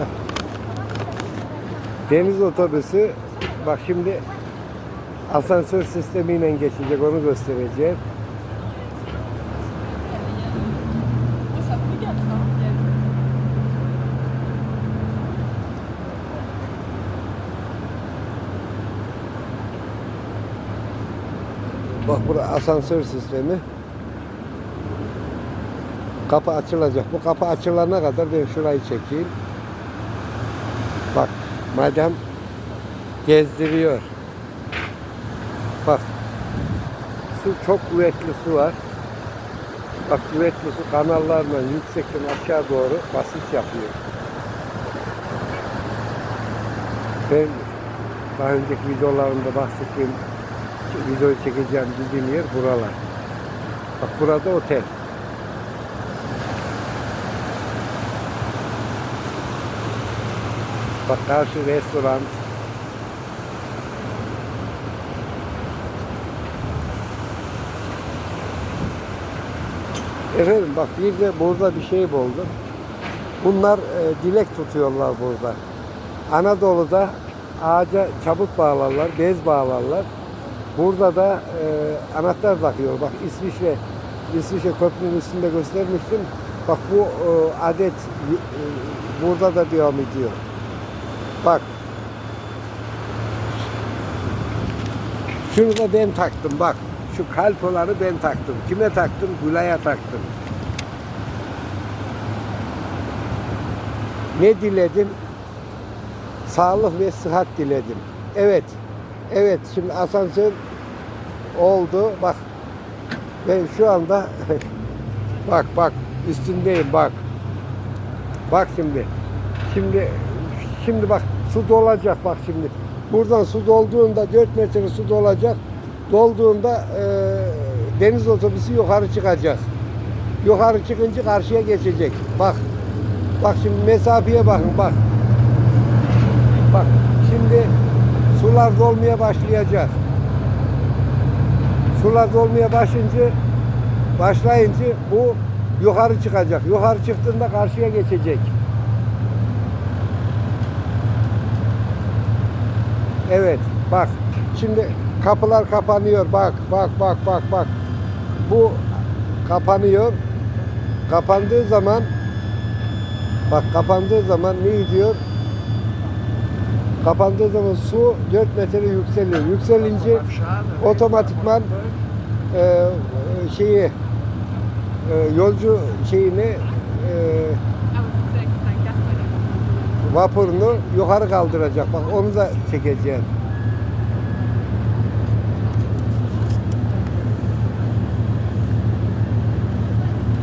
Deniz otobüsü bak şimdi asansör sistemiyle geçecek onu göstereceğim. Bak burada asansör sistemi. Kapı açılacak. Bu kapı açılana kadar ben şurayı çekeyim. Bak madem gezdiriyor. Bak su çok kuvvetli su var. Bak kuvvetli su kanallarla yüksekten aşağı doğru basınç yapıyor. Ben daha önceki videolarımda bahsettiğim videoyu çekeceğim dediğim yer buralar. Bak burada otel. Bak karşı restoran. Efendim bak bir de burada bir şey buldum. Bunlar e, dilek tutuyorlar burada. Anadolu'da ağaca çabuk bağlarlar, bez bağlarlar. Burada da e, anahtar takıyor. Bak İsviçre, İsviçre köprünün üstünde göstermiştim. Bak bu e, adet e, burada da devam ediyor. Bak. Şunu da ben taktım bak. Şu kalp olanı ben taktım. Kime taktım? Gülay'a taktım. Ne diledim? Sağlık ve sıhhat diledim. Evet. Evet şimdi asansör oldu. Bak ben şu anda bak bak üstündeyim bak. Bak şimdi. Şimdi şimdi bak su dolacak bak şimdi. Buradan su dolduğunda 4 metre su dolacak. Dolduğunda e, deniz otobüsü yukarı çıkacak. Yukarı çıkınca karşıya geçecek. Bak. Bak şimdi mesafeye bakın bak. Bak şimdi sular dolmaya başlayacak. Sular dolmaya başlayınca başlayınca bu yukarı çıkacak. Yukarı çıktığında karşıya geçecek. Evet bak. Şimdi kapılar kapanıyor. Bak bak bak bak bak. Bu kapanıyor. Kapandığı zaman bak kapandığı zaman ne diyor? Kapandığı zaman su 4 metre yükseliyor. Yükselince otomatikman e, e, şeyi e, yolcu şeyini e, vapurunu yukarı kaldıracak. Bak onu da çekeceğim.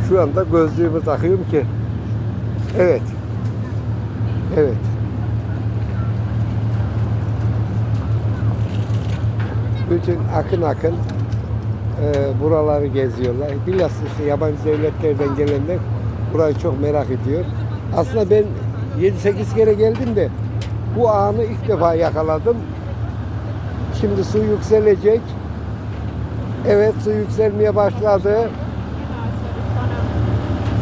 Şu anda gözlüğümü takıyorum ki. Evet. Evet. Bütün akın akın e, buraları geziyorlar. Bilhassa yabancı devletlerden gelenler burayı çok merak ediyor. Aslında ben 7-8 kere geldim de bu anı ilk defa yakaladım. Şimdi su yükselecek. Evet su yükselmeye başladı.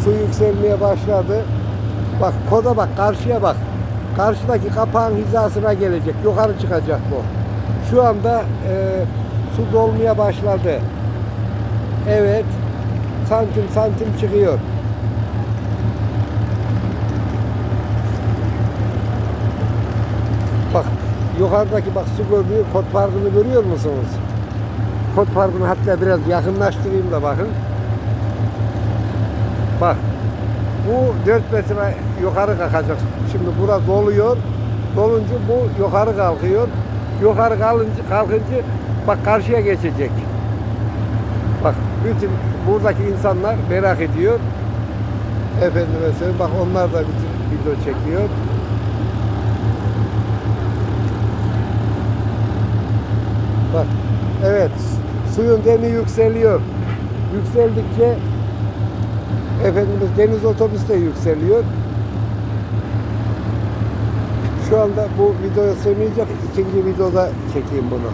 Su yükselmeye başladı. Bak koda bak karşıya bak. Karşıdaki kapağın hizasına gelecek. Yukarı çıkacak bu. Şu anda e, su dolmaya başladı. Evet. Santim santim çıkıyor. Bak yukarıdaki bak su görünüyor. Kot Parkı'nı görüyor musunuz? Kot Parkı'nı hatta biraz yakınlaştırayım da bakın. Bak bu 4 metre yukarı kalkacak. Şimdi bura doluyor. Dolunca bu yukarı kalkıyor. Yukarı kalınca, kalkınca bak karşıya geçecek. Bak bütün buradaki insanlar merak ediyor. Efendime söyleyeyim bak onlar da bütün video çekiyor. Bak evet suyun demi yükseliyor. Yükseldikçe Efendimiz deniz otobüsü de yükseliyor. Şu anda bu videoya sığmayacak. ikinci videoda çekeyim bunu.